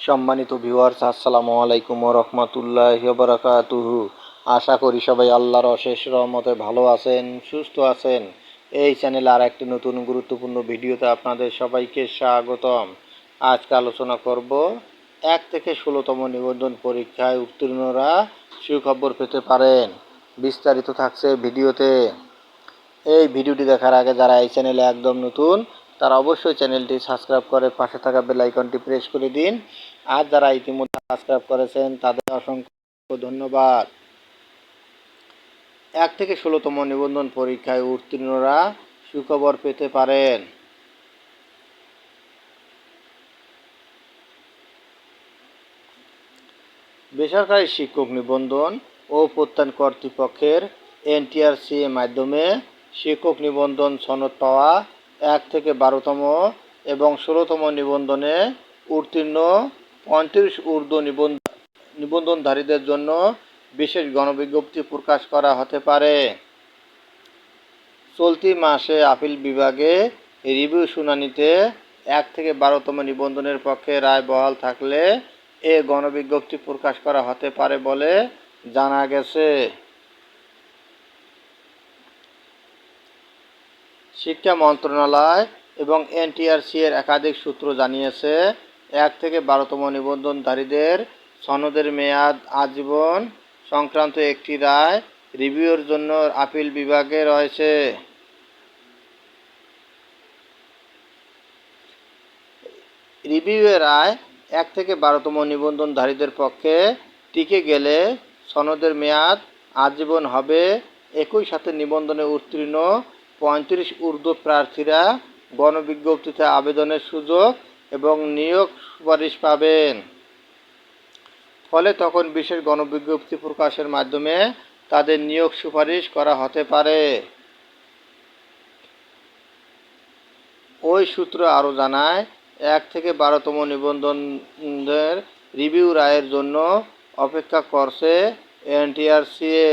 সম্মানিত ভিউয়ার্স আসসালামু আলাইকুম রহমতুল্লাহ বারাকাতুহু আশা করি সবাই আল্লাহর অশেষ রহমতে ভালো আছেন, সুস্থ আছেন। এই চ্যানেলে আর একটি নতুন গুরুত্বপূর্ণ ভিডিওতে আপনাদের সবাইকে স্বাগতম। আজকে আলোচনা করব এক থেকে ষোলোতম নিবন্ধন পরীক্ষায় উত্তীর্ণরা সুখবর পেতে পারেন। বিস্তারিত থাকছে ভিডিওতে। এই ভিডিওটি দেখার আগে যারা এই চ্যানেলে একদম নতুন তারা অবশ্যই চ্যানেলটি সাবস্ক্রাইব করে পাশে থাকা বেল আইকনটি প্রেস করে দিন। আর যারা ইতিমধ্যে সাবস্ক্রাইব করেছেন, তাদের অসংখ্য ধন্যবাদ। এক থেকে ষোলোতম নিবন্ধন পরীক্ষায় উত্তীর্ণরা সুখবর পেতে পারেন। বেসরকারি শিক্ষক নিবন্ধন ও প্রত্যয়ন কর্তৃপক্ষের এনটিআরসি মাধ্যমে শিক্ষক নিবন্ধন সনদ পাওয়া এক থেকে বারোতম এবং ষোলোতম নিবন্ধনে উত্তীর্ণ পঁয়ত্রিশ ঊর্ধ্ব নিবন্ধ, নিবন্ধনধারীদের জন্য বিশেষ গণবিজ্ঞপ্তি প্রকাশ করা হতে পারে। চলতি মাসে আপিল বিভাগে রিভিউ শুনানিতে এক থেকে বারোতম নিবন্ধনের পক্ষে রায় বহাল থাকলে এ গণবিজ্ঞপ্তি প্রকাশ করা হতে পারে বলে জানা গেছে। শিক্ষা মন্ত্রণালয় এবং এনটিআরসি এর একাধিক সূত্র জানিয়েছে, এক থেকে বারোতম নিবন্ধনধারীদের সনদের মেয়াদ আজীবন সংক্রান্ত একটি রায় রিভিউর জন্য আপিল বিভাগে রয়েছে। রিভিউয়ের রায় এক থেকে বারোতম নিবন্ধনধারীদের পক্ষে টিকে গেলে সনদের মেয়াদ আজীবন হবে। একই সাথে নিবন্ধনে উত্তীর্ণ পঁয়ত্রিশ ঊর্ধ্ব প্রার্থীরা গণবিজ্ঞপ্তিতে আবেদনের সুযোগ এবং নিয়োগ সুপারিশ পাবেন। ফলে তখন বিশেষ গণবিজ্ঞপ্তি প্রকাশের মাধ্যমে তাদের নিয়োগ সুপারিশ করা হতে পারে। ওই সূত্র আরও জানায়, এক থেকে বারোতম নিবন্ধনদের রিভিউ রায়ের জন্য অপেক্ষা করছে এনটিআরসিএ।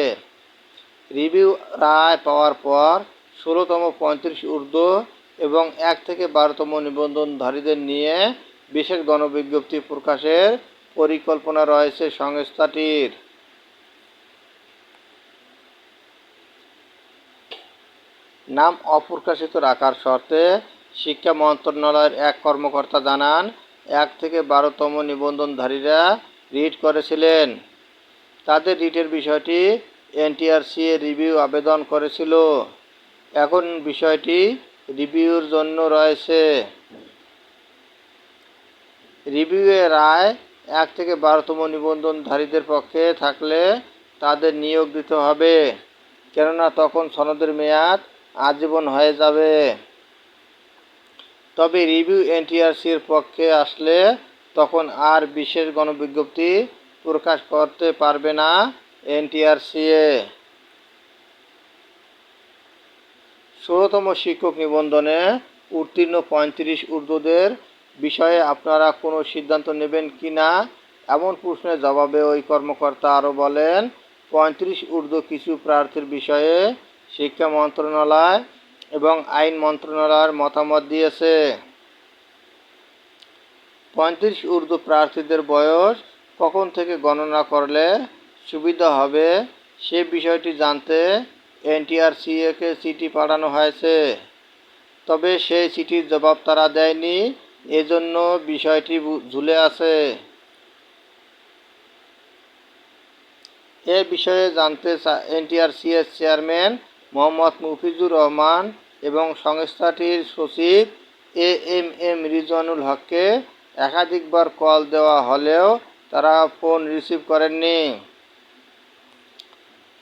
রিভিউ রায় পাওয়ার পর ষোলোতম পঁয়ত্রিশ ঊর্ধ্ব এবং এক থেকে বারোতম নিবন্ধনধারীদের নিয়ে বিশেষ গণবিজ্ঞপ্তি প্রকাশের পরিকল্পনা রয়েছে সংস্থাটির। নাম অপ্রকাশিত রাখার শর্তে শিক্ষা মন্ত্রণালয়ের এক কর্মকর্তা জানান, এক থেকে বারোতম নিবন্ধনধারীরা রিট করেছিলেন। তাদের রিটের বিষয়টি এনটিআরসি রিভিউ আবেদন করেছিল। এখন বিষয়টি রিভিউর জন্য রয়েছে। রিভিউয়ে রায় এক থেকে বারোতম নিবন্ধনধারীদের পক্ষে থাকলে তাদের নিয়োগ দিতে হবে, কেননা তখন সনদের মেয়াদ আজীবন হয়ে যাবে। তবে রিভিউ এনটিআরসির পক্ষে আসলে তখন আর বিশেষ গণবিজ্ঞপ্তি প্রকাশ করতে পারবে না এনটিআরসিএ। ষোলোতম শিক্ষক নিবন্ধনে উত্তীর্ণ পঁয়ত্রিশ ঊর্ধ্বদের বিষয়ে আপনারা কোনো সিদ্ধান্ত নেবেন কি না? এমন প্রশ্নের জবাবে ওই কর্মকর্তা আরও বলেন, পঁয়ত্রিশ ঊর্ধ্ব কিছু প্রার্থীর বিষয়ে শিক্ষা মন্ত্রণালয় এবং আইন মন্ত্রণালয়ের মতামত দিয়েছে। পঁয়ত্রিশ ঊর্ধ্ব প্রার্থীদের বয়স কখন থেকে গণনা করলে সুবিধা হবে সে বিষয়টি জানতে এনটিআরসিএকে চিঠি পাঠানো হয়েছে। তবে সেই চিঠির জবাব তারা দেয়নি। এজন্য বিষয়টি ঝুলে আছে। এ বিষয়ে জানতে এনটিআরসিএস চেয়ারম্যান মোহাম্মদ মুফিজুর রহমান এবং সংস্থাটির সচিব এ এম এম রিজওয়ানুল হককে একাধিকবার কল দেওয়া হলেও তারা ফোন রিসিভ করেননি।